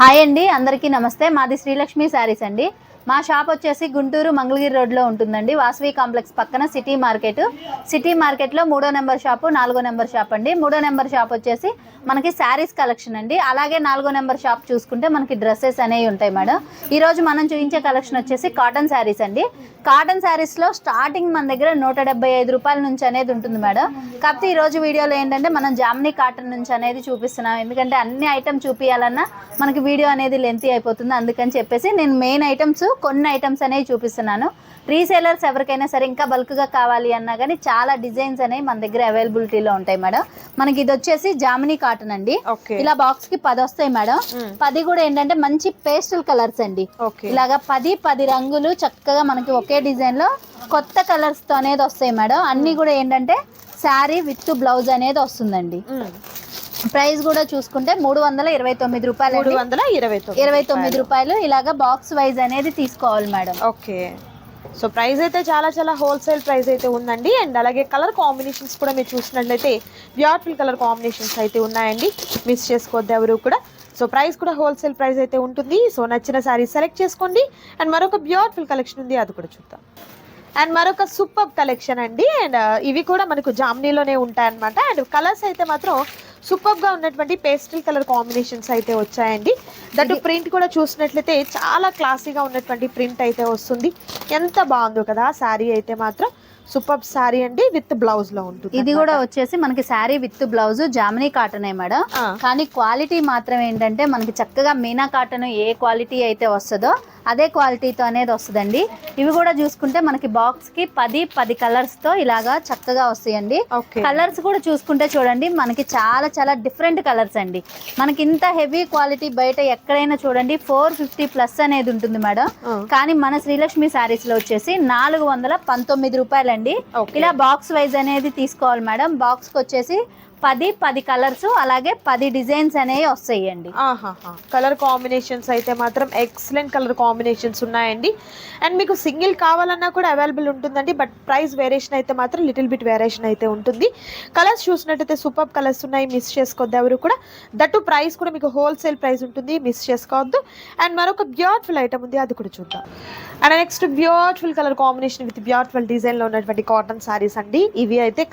Hi అండి అందరికీ నమస్తే. మాది శ్రీలక్ష్మి శారీస్ అండి. మా షాప్ వచ్చేసి గుంటూరు మంగళగిరి రోడ్లో ఉంటుందండి. వాసవి కాంప్లెక్స్ పక్కన సిటీ మార్కెట్. సిటీ మార్కెట్లో మూడో నెంబర్ షాపు నాలుగో నెంబర్ షాప్ అండి. మూడో నెంబర్ షాప్ వచ్చేసి మనకి శారీస్ కలెక్షన్ అండి. అలాగే నాలుగో నెంబర్ షాప్ చూసుకుంటే మనకి డ్రెస్సెస్ అనేవి ఉంటాయి మేడం. ఈరోజు మనం చూపించే కలెక్షన్ వచ్చేసి కాటన్ శారీస్ అండి. కాటన్ శారీస్లో స్టార్టింగ్ మన దగ్గర నూట డెబ్బై ఐదు రూపాయల నుంచి అనేది ఉంటుంది మేడం. కాకపోతే ఈరోజు వీడియోలో ఏంటంటే మనం జామ్నీ కాటన్ నుంచి అనేది చూపిస్తున్నాం. ఎందుకంటే అన్ని ఐటమ్ చూపించాలన్నా మనకి వీడియో అనేది లెంతీ అయిపోతుంది. అందుకని చెప్పేసి నేను మెయిన్ ఐటమ్స్ కొన్ని ఐటమ్స్ అనేవి చూపిస్తున్నాను. రీసేలర్స్ ఎవరికైనా సరే ఇంకా బల్క్గా కావాలి అన్నా కానీ చాలా డిజైన్స్ అనేవి మన దగ్గర అవైలబిలిటీలో ఉంటాయి మేడం. మనకి ఇది వచ్చేసి జామినీ కాటన్ అండి. ఇలా బాక్స్కి పది వస్తాయి మేడం. పది కూడా ఏంటంటే మంచి పేస్టల్ కలర్స్ అండి. ఇలాగా పది పది రంగులు చక్కగా మనకి ఒకే డిజైన్లో కొత్త కలర్స్తో అనేది వస్తాయి మేడం. అన్ని కూడా ఏంటంటే శారీ విత్ బ్లౌజ్ అనేది వస్తుందండి. ప్రైస్ కూడా చూసుకుంటే మూడు వందల ఇరవై తొమ్మిది రూపాయలు మూడు వందల ఇరవై ఇరవై తొమ్మిది రూపాయలు. ఇలాగా బాక్స్ వైజ్ అనేది తీసుకోవాలి మేడం. ఓకే. సో ప్రైస్ అయితే చాలా చాలా హోల్సేల్ ప్రైస్ అయితే ఉందండి. అండ్ అలాగే కలర్ కాంబినేషన్స్ కూడా మీరు చూసినట్లయితే బ్యూటిఫుల్ కలర్ కాంబినేషన్స్ అయితే ఉన్నాయండి. మిస్ చేసుకోవద్దు ఎవరు కూడా. సో ప్రైస్ కూడా హోల్సేల్ ప్రైస్ అయితే ఉంటుంది. సో నచ్చిన శారీ సెలెక్ట్ చేసుకోండి. అండ్ మరొక బ్యూటిఫుల్ కలెక్షన్ ఉంది. అది కూడా చూద్దాం. అండ్ మరొక సూపర్ కలెక్షన్ అండి. అండ్ ఇవి కూడా మనకు జామ్నీలోనే ఉంటాయన్నమాట. అండ్ కలర్స్ అయితే మాత్రం సూపర్గా ఉన్నటువంటి పేస్టల్ కలర్ కాంబినేషన్స్ అయితే వచ్చాయండి. దట్టు ప్రింట్ కూడా చూసినట్లయితే చాలా క్లాసీగా ఉన్నటువంటి ప్రింట్ అయితే వస్తుంది. ఎంత బాగుందో కదా శారీ అయితే మాత్రం. సూపర్ శారీ అండి విత్ బ్లౌజ్లో ఉంటుంది ఇది కూడా వచ్చేసి మనకి శారీ విత్ బ్లౌజ్ జామినీ కాటన్ మేడం. కానీ క్వాలిటీ మాత్రం ఏంటంటే మనకి చక్కగా మీనా కాటన్ ఏ క్వాలిటీ అయితే వస్తుందో అదే క్వాలిటీతో అనేది వస్తుందండి. ఇవి కూడా చూసుకుంటే మనకి బాక్స్కి పది పది కలర్స్తో ఇలాగా చక్కగా వస్తాయండి. కలర్స్ కూడా చూసుకుంటే చూడండి మనకి చాలా చాలా డిఫరెంట్ కలర్స్ అండి. మనకి ఇంత హెవీ క్వాలిటీ బయట ఎక్కడైనా చూడండి ఫోర్ ఫిఫ్టీ ప్లస్ అనేది ఉంటుంది మేడం. కానీ మన శ్రీలక్ష్మి శారీస్లో వచ్చేసి నాలుగు వందల పంతొమ్మిది రూపాయలండి. Okay. ఇలా బాక్స్ వైజ్ అనేది తీసుకోవాలి మేడం బాక్స్ వచ్చేసి పది పది కలర్స్ అలాగే పది డిజైన్స్ అనేవి వస్తాయండి. కలర్ కాంబినేషన్స్ అయితే మాత్రం ఎక్సలెంట్ కలర్ కాంబినేషన్స్ ఉన్నాయండి. అండ్ మీకు సింగిల్ కావాలన్నా కూడా అవైలబుల్ ఉంటుందండి బట్ ప్రైస్ వేరియేషన్ అయితే మాత్రం లిటిల్ బిట్ వేరియేషన్ అయితే ఉంటుంది. కలర్స్ చూసినట్టయితే సూపర్ కలర్స్ ఉన్నాయి మిస్ చేసుకోవద్దు ఎవరు కూడా. దట్టు ప్రైస్ కూడా మీకు హోల్సేల్ ప్రైస్ ఉంటుంది మిస్ చేసుకోవద్దు. అండ్ మరొక బ్యూటిఫుల్ ఐటమ్ ఉంది అది కూడా చూద్దాం. And next beautiful colour combination with beautiful డిజైన్లో ఉన్నటువంటి కాటన్ సారీస్ అండి. ఇవి అయితే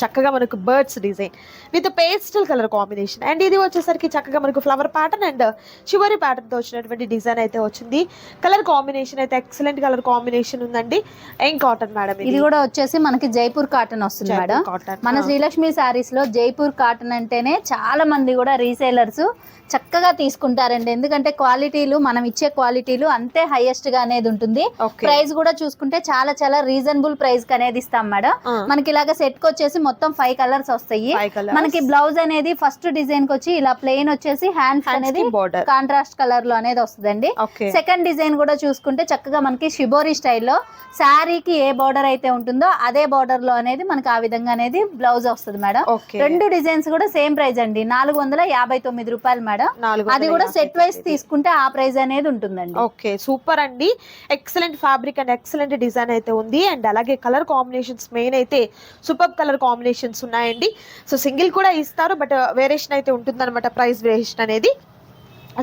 చక్కగా మనకు birds design with pastel colour combination. And ఇది వచ్చేసరికి చక్కగా మనకు ఫ్లవర్ ప్యాటర్న్ అండ్ చివరి ప్యాటర్న్తో వచ్చినటువంటి డిజైన్ అయితే వచ్చింది. కలర్ కాంబినేషన్ అయితే ఎక్సలెంట్ కలర్ కాంబినేషన్ ఉందండి. ఏం కాటన్ మేడం ఇది? కూడా వచ్చేసి మనకి జైపూర్ కాటన్ వస్తుంది మేడం. మన శ్రీలక్ష్మి శారీస్లో జైపూర్ కాటన్ అంటేనే చాలా మంది కూడా రీసేలర్స్ చక్కగా తీసుకుంటారండి. ఎందుకంటే క్వాలిటీలు మనం ఇచ్చే క్వాలిటీలు అంతే హైయెస్ట్గా అనేది ఉంటుంది. ప్రైస్ కూడా చూసుకుంటే చాలా చాలా రీజనబుల్ ప్రైస్కి అనేది ఇస్తాం మేడం. మనకి ఇలాగ సెట్ వచ్చేసి మొత్తం ఫైవ్ కలర్స్ వస్తాయి. మనకి బ్లౌజ్ అనేది ఫస్ట్ డిజైన్కి వచ్చి ఇలా ప్లెయిన్ వచ్చేసి హ్యాండ్స్ అనేది కాంట్రాస్ట్ కలర్లో అనేది వస్తుందండి. సెకండ్ డిజైన్ కూడా చూసుకుంటే చక్కగా మనకి షిబోరి స్టైల్లో శారీకి ఏ బార్డర్ అయితే ఉంటుందో అదే బార్డర్లో అనేది మనకి ఆ విధంగా అనేది బ్లౌజ్ వస్తుంది మేడం. రెండు డిజైన్స్ కూడా సేమ్ ప్రైస్ అండి. నాలుగు వందల యాభై తొమ్మిది రూపాయలు మేడం. అది కూడా సెట్ వైస్ తీసుకుంటే ఆ ప్రైస్ అనేది ఉంటుందండి. ఓకే సూపర్ అండి. Excellent fabric and excellent design అయితే ఉంది. అండ్ అలాగే కలర్ కాంబినేషన్స్ మెయిన్ అయితే సూపర్ కలర్ కాంబినేషన్స్ ఉన్నాయండి. సో సింగిల్ కూడా ఇస్తారు బట్ వేరియేషన్ అయితే ఉంటుందన్నమాట ప్రైస్ వేరియేషన్ అనేది.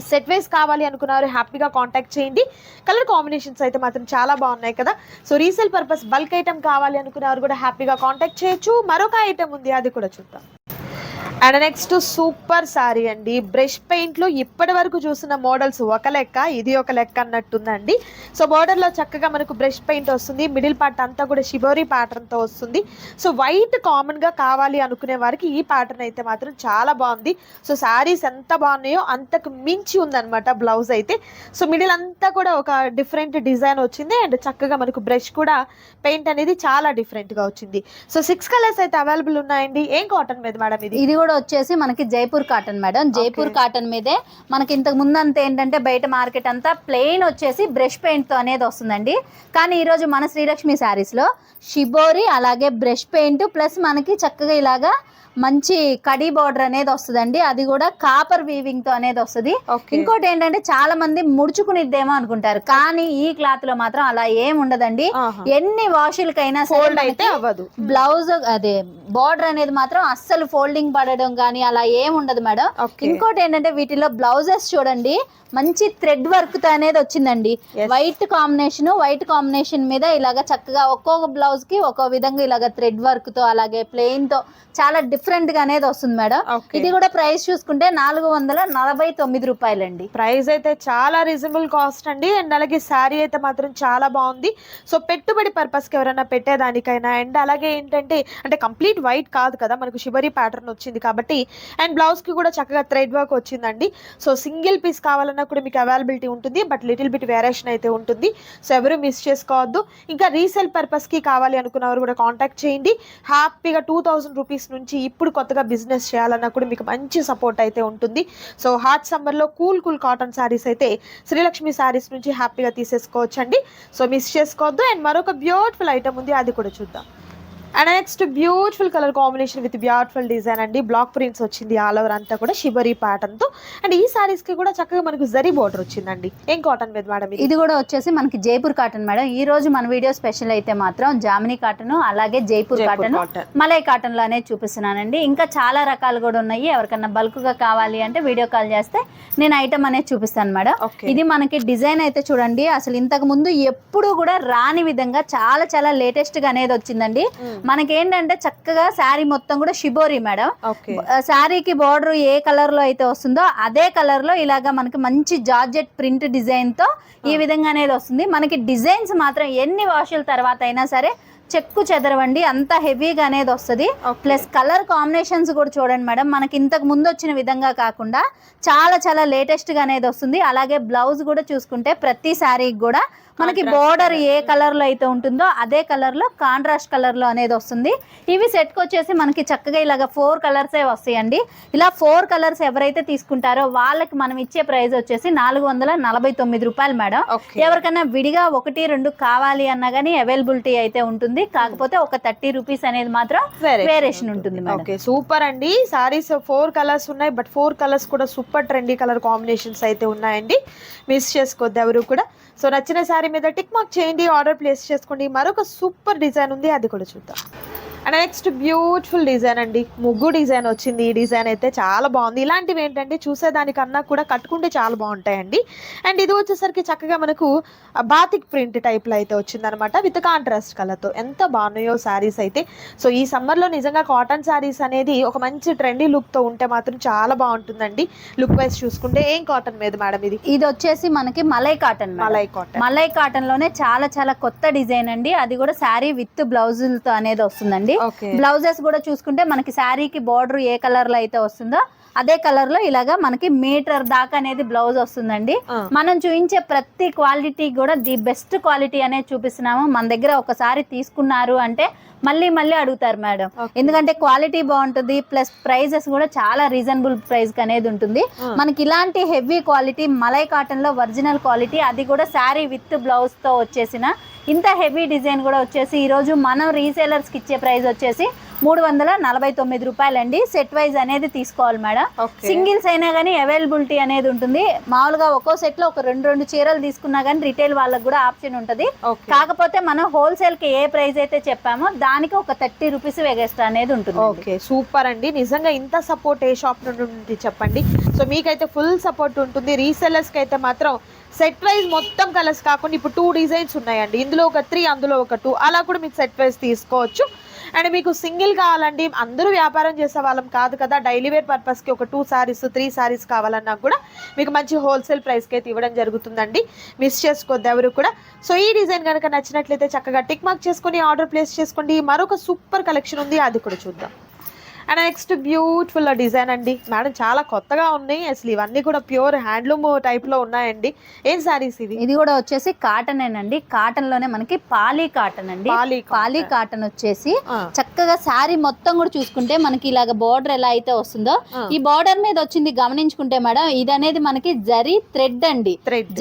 సెట్ వైజ్ కావాలి అనుకున్నారు హ్యాపీగా కాంటాక్ట్ చేయండి. కలర్ కాంబినేషన్స్ అయితే మాత్రం చాలా బాగున్నాయి కదా. So resale purpose bulk item కావాలి అనుకున్నారు కూడా హ్యాపీగా కాంటాక్ట్ చేయొచ్చు. మరొక ఐటమ్ ఉంది అది కూడా చూద్దాం. అండ్ నెక్స్ట్ సూపర్ సారీ అండి. బ్రష్ పెయింట్లో ఇప్పటి వరకు చూసిన మోడల్స్ ఒక లెక్క ఇది ఒక లెక్క అన్నట్టుందండి. సో బోర్డర్లో చక్కగా మనకు బ్రష్ పెయింట్ వస్తుంది. మిడిల్ పార్ట్ అంతా కూడా షిబోరీ ప్యాటర్న్తో వస్తుంది. సో వైట్ కామన్గా కావాలి అనుకునే వారికి ఈ ప్యాటర్న్ అయితే మాత్రం చాలా బాగుంది. సో శారీస్ ఎంత బాగున్నాయో అంతకు మించి ఉందన్నమాట బ్లౌజ్ అయితే. సో మిడిల్ అంతా కూడా ఒక డిఫరెంట్ డిజైన్ వచ్చింది. అండ్ చక్కగా మనకు బ్రష్ కూడా పెయింట్ అనేది చాలా డిఫరెంట్గా వచ్చింది. సో సిక్స్ కలర్స్ అయితే అవైలబుల్ ఉన్నాయండి. ఏం కాటన్ మీద మేడం ఇది? ఇది కూడా వచ్చేసి మనకి Jaipur cotton madam. Jaipur cotton మీదే మనకి ఇంతకు ముందు అంతా ఏంటంటే బయట మార్కెట్ అంతా ప్లెయిన్ వచ్చేసి బ్రష్ పెయింట్తో అనేది వస్తుందండి. కానీ ఈ రోజు మన శ్రీలక్ష్మి శారీస్లో షిబోరి అలాగే బ్రష్ పెయింట్ ప్లస్ మనకి చక్కగా ఇలాగా మంచి కడీ బార్డర్ అనేది వస్తుందండి. అది కూడా కాపర్ వీవింగ్తో అనేది వస్తుంది. ఇంకోటి ఏంటంటే చాలా మంది ముడుచుకునిద్దేమో అనుకుంటారు. కానీ ఈ క్లాత్లో మాత్రం అలా ఏం ఉండదండి. ఎన్ని వాషులకైనా అవ్వదు. బ్లౌజ్ అదే బార్డర్ అనేది మాత్రం అస్సలు ఫోల్డింగ్ పడడం కానీ అలా ఏం ఉండదు మేడం. ఇంకోటి ఏంటంటే వీటిలో బ్లౌజెస్ చూడండి మంచి థ్రెడ్ వర్క్తో అనేది వచ్చిందండి. వైట్ కాంబినేషన్ వైట్ కాంబినేషన్ మీద ఇలాగ చక్కగా ఒక్కొక్క బ్లౌజ్కి ఒక్కో విధంగా ఇలాగ థ్రెడ్ వర్క్తో అలాగే ప్లెయిన్తో చాలా డిఫరెంట్గా అనేది వస్తుంది మేడం. ఇది కూడా ప్రైస్ చూసుకుంటే నాలుగు వందల నలభై తొమ్మిది రూపాయలండి. ప్రైస్ అయితే చాలా రీజనబుల్ కాస్ట్ అండి. అండ్ అలాగే శారీ అయితే మాత్రం చాలా బాగుంది. సో పెట్టుబడి పర్పస్కి ఎవరైనా పెట్టేదానికైనా అండ్ అలాగే ఏంటంటే అంటే కంప్లీట్ వైట్ కాదు కదా మనకు షిబరీ ప్యాటర్న్ వచ్చింది కాబట్టి అండ్ బ్లౌజ్కి కూడా చక్కగా థ్రెడ్ వర్క్ వచ్చిందండి. సో సింగిల్ పీస్ కావాలన్నా కూడా మీకు అవైలబిలిటీ ఉంటుంది బట్ లిటిల్ బిట్ వేరియేషన్ అయితే ఉంటుంది. సో ఎవరు మిస్ చేసుకోవద్దు. ఇంకా రీసేల్ పర్పస్కి కావాలి అనుకున్నవారు కూడా కాంటాక్ట్ చేయండి. హ్యాపీగా టూ థౌజండ్ రూపీస్ నుంచి ఇప్పుడు కొత్తగా బిజినెస్ చేయాలన్నా కూడా మీకు మంచి సపోర్ట్ అయితే ఉంటుంది. సో హాట్ సమ్మర్లో కూల్ కూల్ కాటన్ శారీస్ అయితే శ్రీలక్ష్మి శారీస్ నుంచి హ్యాపీగా తీసేసుకోవచ్చండి. సో మిస్ చేసుకోవద్దు. అండ్ మరొక బ్యూటిఫుల్ ఐటమ్ ఉంది అది కూడా చూద్దాం. And next beautiful colour combination with beautiful design అండి బ్లాక్ ప్రింట్స్ వచ్చింది ఆల్ ఓవర్ అంతా కూడా షిబరీ ప్యాటర్న్తో. అండ్ ఈ సారీస్కి కూడా చక్కగా మనకు జరీ బోర్డర్ వచ్చిందండి. ఏం కాటన్ మీద మేడం ఇది? కూడా వచ్చేసి మనకి జైపూర్ కాటన్ మేడం ఈ రోజు మన వీడియో స్పెషల్ అయితే మాత్రం జామినీ కాటన్ అలాగే జైపూర్ కాటన్. మలై కాటన్లోనే చూపిస్తున్నానండి. ఇంకా చాలా రకాలు కూడా ఉన్నాయి. ఎవరికన్నా బల్క్గా కావాలి అంటే వీడియో కాల్ చేస్తే నేను ఐటమ్ అనేది చూపిస్తాను మేడం ఇది మనకి డిజైన్ అయితే చూడండి. అసలు ఇంతకు ముందు ఎప్పుడు కూడా రాని విధంగా చాలా చాలా లేటెస్ట్గా అనేది వచ్చిందండి. మనకి ఏంటంటే చక్కగా శారీ మొత్తం కూడా షిబోరి మేడం. శారీకి బార్డర్ ఏ కలర్లో అయితే వస్తుందో అదే కలర్లో ఇలాగా మనకి మంచి జార్జెట్ ప్రింట్ డిజైన్తో ఈ విధంగా అనేది వస్తుంది. మనకి డిజైన్స్ మాత్రం ఎన్ని వాషుల తర్వాత అయినా సరే చెక్కు చెదరవండి అంత హెవీగా అనేది వస్తుంది. ప్లస్ కలర్ కాంబినేషన్స్ కూడా చూడండి మేడం. మనకి ఇంతకు ముందు వచ్చిన విధంగా కాకుండా చాలా చాలా లేటెస్ట్గా అనేది వస్తుంది. అలాగే బ్లౌజ్ కూడా చూసుకుంటే ప్రతి శారీకి కూడా మనకి బోర్డర్ ఏ కలర్లో అయితే ఉంటుందో అదే కలర్లో కాంట్రాస్ట్ కలర్లో అనేది వస్తుంది. ఇవి సెట్కి వచ్చేసి మనకి చక్కగా ఇలాగ ఫోర్ కలర్స్ వస్తాయండి. ఇలా ఫోర్ కలర్స్ ఎవరైతే తీసుకుంటారో వాళ్ళకి మనం ఇచ్చే ప్రైస్ వచ్చేసి నాలుగు వందల నలభై తొమ్మిది రూపాయలు మేడం. ఎవరికైనా విడిగా ఒకటి రెండు కావాలి అన్నా కానీ అవైలబిలిటీ అయితే ఉంటుంది. కాకపోతే ఒక థర్టీ రూపీస్ అనేది మాత్రం వేరియేషన్ ఉంటుంది. ఓకే సూపర్ అండి. సారీస్ ఫోర్ కలర్స్ ఉన్నాయి బట్ ఫోర్ కలర్స్ కూడా సూపర్ ట్రెండీ కలర్ కాంబినేషన్స్ అయితే ఉన్నాయండి. మిస్ చేసుకోవద్దు ఎవరు కూడా. సో నచ్చిన శారీ మీద టిక్ మార్క్ చేయండి ఆర్డర్ ప్లేస్ చేసుకోండి. మరొక సూపర్ డిజైన్ ఉంది అది కూడా చూద్దాం. అండ్ నెక్స్ట్ బ్యూటిఫుల్ డిజైన్ అండి. ముగ్గు డిజైన్ వచ్చింది. ఈ డిజైన్ అయితే చాలా బాగుంది. ఇలాంటివి ఏంటంటే చూసేదానికన్నా కూడా కట్టుకుంటే చాలా బాగుంటాయండి. అండ్ ఇది వచ్చేసరికి చక్కగా మనకు బాతిక్ ప్రింట్ టైప్లో అయితే వచ్చిందనమాట విత్ కాంట్రాస్ట్ కలర్తో ఎంత బాగున్నాయో శారీస్ అయితే. సో ఈ సమ్మర్లో నిజంగా కాటన్ శారీస్ అనేది ఒక మంచి ట్రెండీ లుక్తో ఉంటే మాత్రం చాలా బాగుంటుందండి. లుక్ వైజ్ చూసుకుంటే ఏం కాటన్ మీద మేడం ఇది? ఇది వచ్చేసి మనకి మలై కాటన్. మలై కాటన్ మలై కాటన్లోనే చాలా చాలా కొత్త డిజైన్ అండి. అది కూడా శారీ విత్ బ్లౌజులతో అనేది వస్తుందండి. ఓకే. బ్లౌజెస్ కూడా చూసుకుంటే మనకి శారీకి బార్డర్ ఏ కలర్లో అయితే వస్తుందో అదే కలర్లో ఇలాగా మనకి మీటర్ దాకా అనేది బ్లౌజ్ వస్తుందండి. మనం చూపించే ప్రతి క్వాలిటీ కూడా ది బెస్ట్ క్వాలిటీ అనేది చూపిస్తున్నాము. మన దగ్గర ఒకసారి తీసుకున్నారు అంటే మళ్ళీ మళ్ళీ అడుగుతారు మేడం. ఎందుకంటే క్వాలిటీ బాగుంటుంది ప్లస్ ప్రైజెస్ కూడా చాలా రీజనబుల్ ప్రైస్ అనేది ఉంటుంది. మనకి ఇలాంటి హెవీ క్వాలిటీ మలై కాటన్లో ఒరిజినల్ క్వాలిటీ అది కూడా శారీ విత్ బ్లౌజ్తో వచ్చేసిన ఇంత హెవీ డిజైన్ కూడా వచ్చేసి ఈరోజు మనం రీసేలర్స్కి ఇచ్చే ప్రైస్ వచ్చేసి మూడు వందల నలభై తొమ్మిది రూపాయలండి. సెట్ వైజ్ అనేది తీసుకోవాలి మేడం. సింగిల్స్ అయినా కానీ అవైలబిలిటీ అనేది ఉంటుంది. మామూలుగా ఒక్కో సెట్లో ఒక రెండు రెండు చీరలు తీసుకున్నా కానీ రిటైల్ వాళ్ళకి కూడా ఆప్షన్ ఉంటుంది. కాకపోతే మనం హోల్సేల్కి ఏ ప్రైస్ అయితే చెప్పామో దానికి ఒక థర్టీ రూపీస్ ఎగస్ట్రా అనేది ఉంటుంది ఓకే సూపర్ అండి. నిజంగా ఇంత సపోర్ట్ ఏ షాప్ నుండి ఉంటుంది చెప్పండి. సో మీకైతే ఫుల్ సపోర్ట్ ఉంటుంది. రీసెల్లర్స్కి అయితే మాత్రం సెట్ వైజ్ మొత్తం కలర్స్ కాకుండా ఇప్పుడు టూ డిజైన్స్ ఉన్నాయండి. ఇందులో ఒక త్రీ అందులో ఒక టూ అలా కూడా మీకు సెట్ వైజ్ తీసుకోవచ్చు. అండ్ మీకు సింగిల్ కావాలండి అందరూ వ్యాపారం చేసే వాళ్ళం కాదు కదా. డైలీ వేర్ పర్పస్కి ఒక టూ శారీస్ త్రీ సారీస్ కావాలన్నా కూడా మీకు మంచి హోల్సేల్ ప్రైస్కి అయితే ఇవ్వడం జరుగుతుందండి. మిస్ చేసుకోవద్దు ఎవరు కూడా. సో ఈ డిజైన్ కనుక నచ్చినట్లయితే చక్కగా టిక్ మార్క్ చేసుకొని ఆర్డర్ ప్లేస్ చేసుకోండి. మరొక సూపర్ కలెక్షన్ ఉంది అది కూడా చూద్దాం. అండ్ నెక్స్ట్ బ్యూటిఫుల్ డిజైన్ అండి. మేడం చాలా కొత్తగా ఉన్నాయి. అసలు ఇవన్నీ కూడా ప్యూర్ హ్యాండ్లూమ్ టైప్లో ఉన్నాయండి. ఏం సారీస్ ఇవి? ఇది కూడా వచ్చేసి కాటన్ అండి కాటన్లోనే మనకి పాలీ కాటన్ అండి. పాలీ కాటన్ వచ్చేసి చక్కగా శారీ మొత్తం కూడా చూసుకుంటే మనకి ఇలాగ బార్డర్ ఎలా అయితే వస్తుందో. ఈ బార్డర్ మీద వచ్చింది గమనించుకుంటే మేడం ఇది అనేది మనకి జరీ థ్రెడ్ అండి.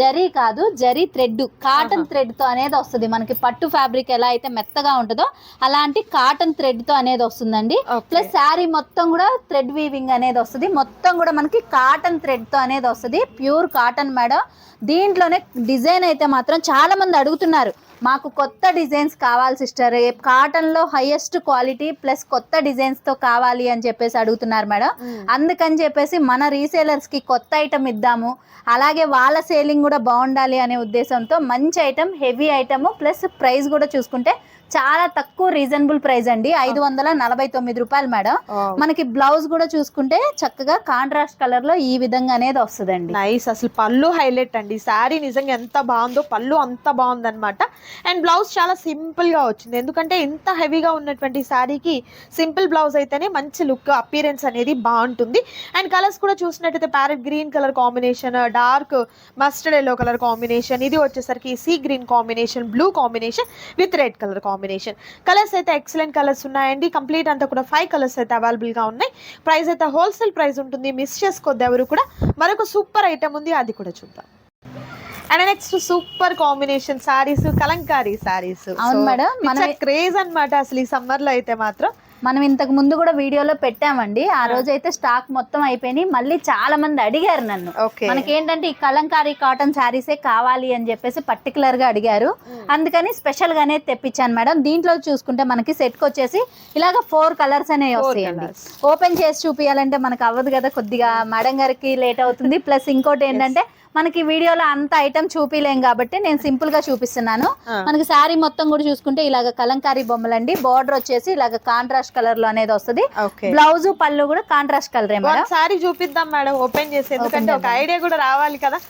జరీ కాదు జరీ థ్రెడ్ కాటన్ థ్రెడ్తో అనేది వస్తుంది. మనకి పట్టు ఫ్యాబ్రిక్ ఎలా అయితే మెత్తగా ఉంటుందో అలాంటి కాటన్ థ్రెడ్తో అనేది వస్తుందండి. ప్లస్ శారీ మొత్తం కూడా థ్రెడ్ వీవింగ్ అనేది వస్తుంది. మొత్తం కూడా మనకి కాటన్ థ్రెడ్తో అనేది వస్తుంది. Pure cotton madam. దీంట్లోనే డిజైన్ అయితే మాత్రం చాలా మంది అడుగుతున్నారు. మాకు కొత్త డిజైన్స్ కావాలి సిస్టర్. కాటన్లో హైయెస్ట్ క్వాలిటీ ప్లస్ కొత్త డిజైన్స్తో కావాలి అని చెప్పేసి అడుగుతున్నారు మేడం. అందుకని చెప్పేసి మన రీసేలర్స్కి కొత్త ఐటమ్ ఇద్దాము. అలాగే వాళ్ళ సేలింగ్ కూడా బాగుండాలి అనే ఉద్దేశంతో మంచి item heavy item plus price కూడా చూసుకుంటే చాలా తక్కువ రీజనబుల్ ప్రైస్ అండి. ఐదు వందల నలభై తొమ్మిది రూపాయలు మేడం. మనకి బ్లౌజ్ కూడా చూసుకుంటే చక్కగా కాంట్రాస్ట్ కలర్లో ఈ విధంగా అనేది వస్తుందండి. నైస్ అసలు పళ్ళు హైలైట్ అండి. శారీ నిజంగా ఎంత బాగుందో పళ్ళు అంత బాగుందన్నమాట. అండ్ బ్లౌజ్ చాలా సింపుల్గా వచ్చింది. ఎందుకంటే ఇంత హెవీగా ఉన్నటువంటి శారీకి సింపుల్ బ్లౌజ్ అయితేనే మంచి లుక్ అపీరెన్స్ అనేది బాగుంటుంది అండ్ కలర్స్ కూడా చూసినట్టయితే parrot green colour combination dark mustard yellow colour combination ఇది వచ్చేసరికి sea green combination blue combination with red colour combination colours అయితే ఎక్సలెంట్ కలర్స్ ఉన్నాయండి. కంప్లీట్ అంతా కూడా ఫైవ్ కలర్స్ అయితే అవైలబుల్గా ఉన్నాయి. ప్రైస్ అయితే హోల్సేల్ ప్రైస్ ఉంటుంది. మిస్ చేసుకోవద్దు ఎవరు కూడా. మరొక సూపర్ ఐటమ్ ఉంది. అది కూడా చూద్దాం. And next super combination sarees kalamkari sarees అవును మేడం, మనం- క్రేజ్ అన్నమాట అసలు ఈ సమ్మర్లో అయితే మాత్రం. మనం ఇంతకు ముందు కూడా వీడియోలో పెట్టామండి. ఆ రోజు అయితే స్టాక్ మొత్తం అయిపోయినాయి. మళ్ళీ చాలా మంది అడిగారు నన్ను. ఓకే. మనకేంటంటే ఈ కలంకారీ కాటన్ శారీసే కావాలి అని చెప్పేసి పర్టికులర్గా అడిగారు. అందుకని స్పెషల్ గానే తెప్పించాను మేడం దీంట్లో చూసుకుంటే మనకి సెట్ వచ్చేసి ఇలాగ ఫోర్ కలర్స్ అనేవి వస్తాయండి. ఓపెన్ చేసి చూపించాలంటే మనకు అవ్వదు కదా కొద్దిగా. మేడం గారికి లేట్ అవుతుంది. ప్లస్ ఇంకోటి ఏంటంటే మనకి వీడియోలో అంత ఐటమ్ చూపిలేం కాబట్టి నేను సింపుల్గా చూపిస్తున్నాను. మనకి శారీ మొత్తం కూడా చూసుకుంటే ఇలాగ కలంకారీ బొమ్మలండి. బార్డర్ వచ్చేసి ఇలాగ కాంట్రాస్ట్ కలర్లో అనేది వస్తుంది. బ్లౌజ్ పళ్ళు కూడా కాంట్రాస్ట్ కలరే ఒకసారి చూపిద్దాం మేడం ఓపెన్ చేసి. ఎందుకంటే ఒక ఐడియా కూడా రావాలి కదా.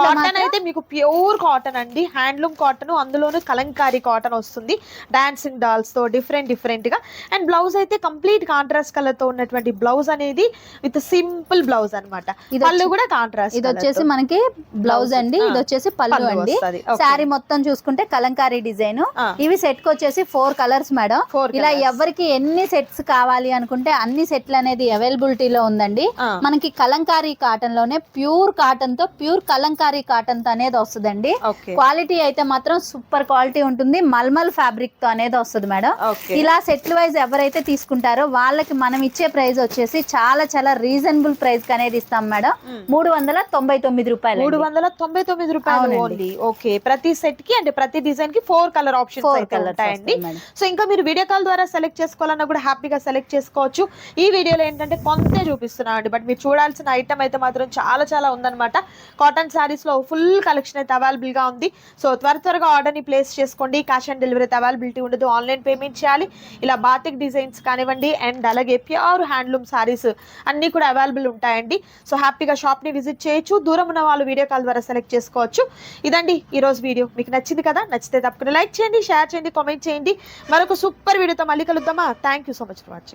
కాటన్ అయితే మీకు ప్యూర్ కాటన్ అండి హ్యాండ్లూమ్ కాటన్ అందులోనూ కలంకారీ కాటన్ వస్తుంది డాన్సింగ్ డాల్స్తో డిఫరెంట్ డిఫరెంట్గా అండ్ బ్లౌజ్ అయితే కంప్లీట్ కాంట్రాస్ట్ కలర్తో ఉన్నటువంటి బ్లౌజ్ అనేది విత్ సింపుల్ బ్లౌజ్ అన్నమాట ఇది పళ్ళు కూడా కాంట్రాస్ట్ ఇది వచ్చేసి మనకి బ్లౌజ్ అండి. ఇది వచ్చేసి పళ్ళు అండి. శారీ మొత్తం చూసుకుంటే కలంకారీ డిజైన్. ఇవి సెట్కి వచ్చేసి ఫోర్ కలర్స్ మేడం ఇలా. ఎవరికి ఎన్ని సెట్స్ కావాలి అనుకుంటే అన్ని సెట్లు అనేది అవైలబిలిటీలో ఉందండి ఆ. మనకి కలంకారీ కాటన్లోనే ప్యూర్ కాటన్తో ప్యూర్ కలంకారీ కాటన్తో అనేది వస్తుందండి. క్వాలిటీ అయితే మాత్రం సూపర్ క్వాలిటీ ఉంటుంది. మల్మల్ ఫ్యాబ్రిక్తో అనేది వస్తుంది మేడం. ఇలా సెట్లు వైజ్ ఎవరైతే తీసుకుంటారో వాళ్ళకి మనం ఇచ్చే ప్రైస్ వచ్చేసి చాలా చాలా రీజనబుల్ ప్రైస్ అనేది ఇస్తాం మేడం. మూడు వందల తొంభై తొమ్మిది రూపాయలు మూడు వందల తొంభై తొమ్మిది రూపాయలు. Only okay. ప్రతి సెట్కి అంటే ప్రతి డిజైన్కి four colour options four colours ఉంటాయండి. సో ఇంకా మీరు వీడియో కాల్ ద్వారా సెలెక్ట్ చేసుకోవాలన్నా కూడా హ్యాపీగా సెలెక్ట్ చేసుకోవచ్చు. ఈ వీడియోలో ఏంటంటే కొంతే చూపిస్తున్నాను అండి. బట్ మీరు చూడాల్సిన ఐటమ్ అయితే మాత్రం చాలా చాలా ఉందన్నమాట. కాటన్ శారీస్లో ఫుల్ కలెక్షన్ అయితే అవైలబుల్గా ఉంది. సో త్వర త్వరగా ఆర్డర్ని ప్లేస్ చేసుకోండి. క్యాష్ ఆన్ డెలివరీ అయితే అవైలబిలిటీ ఉండదు. ఆన్లైన్ పేమెంట్ చేయాలి. ఇలా బాతిక్ డిజైన్స్ కానివ్వండి అండ్ అలాగే ప్యూర్ హ్యాండ్లూమ్ శారీస్ అన్ని కూడా అవైలబుల్ ఉంటాయండి. సో హ్యాపీగా షాప్ని విజిట్ చేయొచ్చు. దూరం ఉన్న వాళ్ళు వీడియో కాల్ ద్వారా సెలెక్ట్ చేసుకోవచ్చు. ఇదండి ఈ రోజు వీడియో మీకు నచ్చింది కదా? నచ్చితే తప్పకుండా లైక్ చేయండి షేర్ చేయండి కామెంట్ చేయండి. మరొక సూపర్ వీడియోతో మళ్ళీ కలుద్దామా? Thank you so much for watching